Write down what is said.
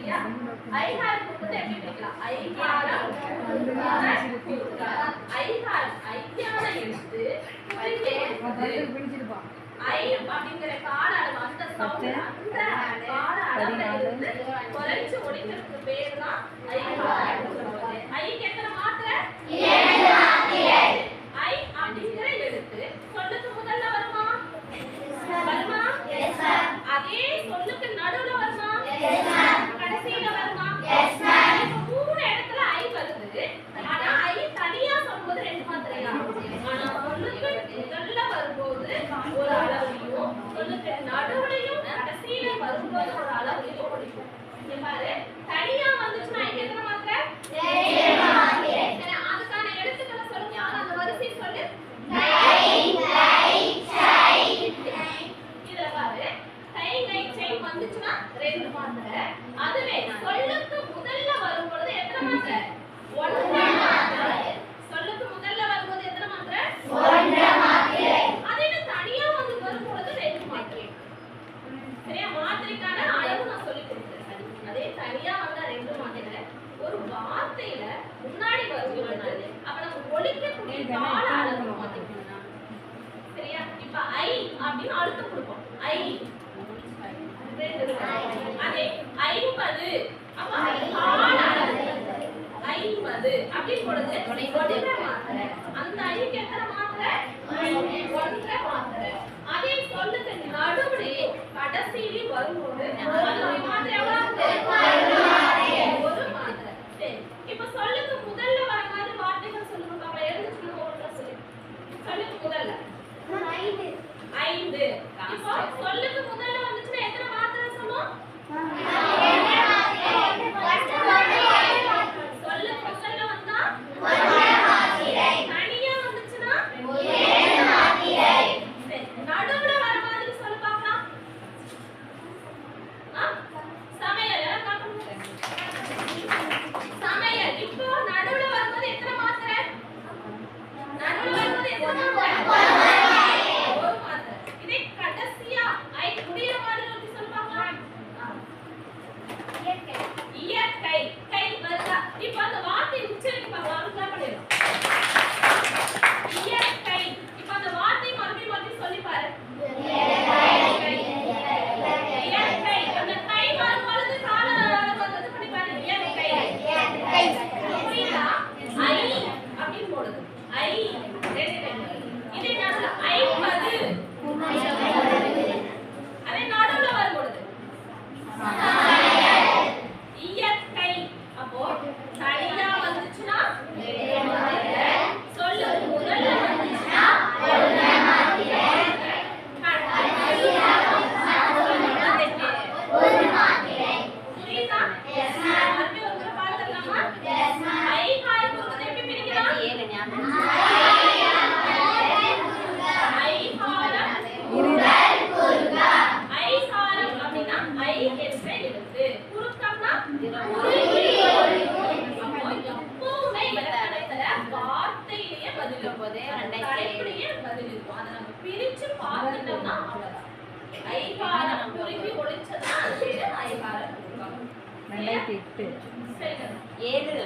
இல்லையா ஐகாரம் எப்படி ஐகாரம் ஐகாரம் எழுத்து ஐ அப்படிங்கிற கால அளவு அந்த சவுண்ட் அந்த கால குறைச்சு ஒழிக்கிறதுக்கு பேர் தான் சொல்றது ஐக்கு எத்தனை மாத்திரை ஐ அப்படிங்கிற எழுத்து சொல்லுக்கு முதல்ல வருமா வருமா அதே சொல்லுக்கு நடுவுல வருமா கடைசியில வருமா இப்ப மூணு இடத்துல ஐ வருது ஆனா ஐ தனியா சொல்லும்போது ரெண்டு மாத்திரையா ஆனா சொல்லுக்கு முதல்ல வரும்போது ஒரு அளவுலையும் சொல்லுக்கு நடுவுலையும் கடைசியில வரும்போது ஒரு அளவுலையும் முடிக்கும் இங்க பாரு தனியா வந்துச்சுன்னா இங்க எத்தனை மாத்திரை சரி, அதுக்கான எழுத்துக்களை சொல்லுங்க யாரும் அந்த வரிசை சொல்லு இதுல பாரு கை கை செயின் வந்துச்சுன்னா ரெண்டு மாத்திரை. அதுவே சொல்லுக்கு முதல்ல வரும் பொழுது எத்தனை மாத்திரை? ஒன்றரை மாத்திரை. சொல்லுக்கு முதல்ல வரும்போது எத்தனை மாத்திரை? அதே தனியா வந்து வரும் பொழுது ரெண்டு மாத்திரை. சரியா? மாத்திரைக்கான அளவு நான் சொல்லி அதே தனியா வந்தா ரெண்டு மாத்திரை. ஒரு வார்த்தையில முன்னாடி வரும் பொழுது அப்ப நம்ம ஒழிக்கக்கூடிய கால அளவு மாத்திக்கணும் சரியா? இப்ப ஐ அப்படின்னு அழுத்தம் கொடுப்போம். ஐ. அதே ஐம்பது. ஐம்பது. அப்படின்னு பொழுது அந்த ஐக்கு எத்தனை மாத்திரை? ஒன்றரை மாத்திரை. அதே சொல்லுக்கு கடைசியிலே வரும்போது மாத்திரை எவ்வளவு ஒரு மாத்திரை. சரி. இப்ப சொல்லுக்கு முதல்ல வர மாதிரி வார்த்தைகள் சொல்லுங்க பாப்பா. சொல்லுக்கு முதல்ல. ஐந்து. இப்போ சொல்லுக்கு முதல்ல வந்துச்சுன்னா எத்தனை மாத்திரை சொல்லும் சொல்லுக்கு முதல்ல வந்தா தனியா வந்துச்சுன்னா சரி, நடுவுல வர மாதிரி சொல்லு பார்க்கலாம் ஆ? சமையல் எல்லாம் பார்க்கணும். சமையல் இப்போ நடுவுல வரும்போது எத்தனை மாத்திரை நடுவுல வரும்போது எத்தனை மாத்திரை ஒரு மாத்திரை இதே கடைசியா ஐ முடியிற மாதிரி வந்து சொல்லு பார்க்கலாம் ஆ. இயற்கை கை வருதா இப்ப அந்த வார்த்தை உச்சரிக்க பார்க்கலாம் அதுக்கு பண்ணிடலாம் இயற்கை இப்ப அந்த வார்த்தை மறுபடியும் மறுபடியும் சொல்லி பாரு இயற்கை அந்த கை வரும் பொழுது கால வந்து பண்ணி பாரு இயற்கை புரியுதா ஐ அப்படின்னு போடுது ஐ ரெண்டு ரெண்டு இதே நடுவுல ஐம்பது அதே நடுவுல வரும் பொழுது இயற்கை அப்போ தனியா வந்துச்சுன்னா சொல்லு முதல்ல வந்துச்சுன்னா புரியுதா மறுபடியும் ஒரு முறை பார்த்துடலாமா? ஐ காய் கொடுத்தது எப்படி பிரிக்கலாம்? ஐகாரம் ஐகாரம் அப்படின்னா ஐ என்ற எழுத்து குறுக்கம்னா அப்போ எப்பவுமே இலக்கணத்துல வார்த்தையிலேயே பதில் இருக்கும். தலைப்புலயே பதில் இருக்கும். அதை நம்ம பிரிச்சு பார்த்துட்டோம்னா அவ்வளவுதான். ஐகாரம் குறுக்கி ஒழிச்சதுன்னா அது பேரு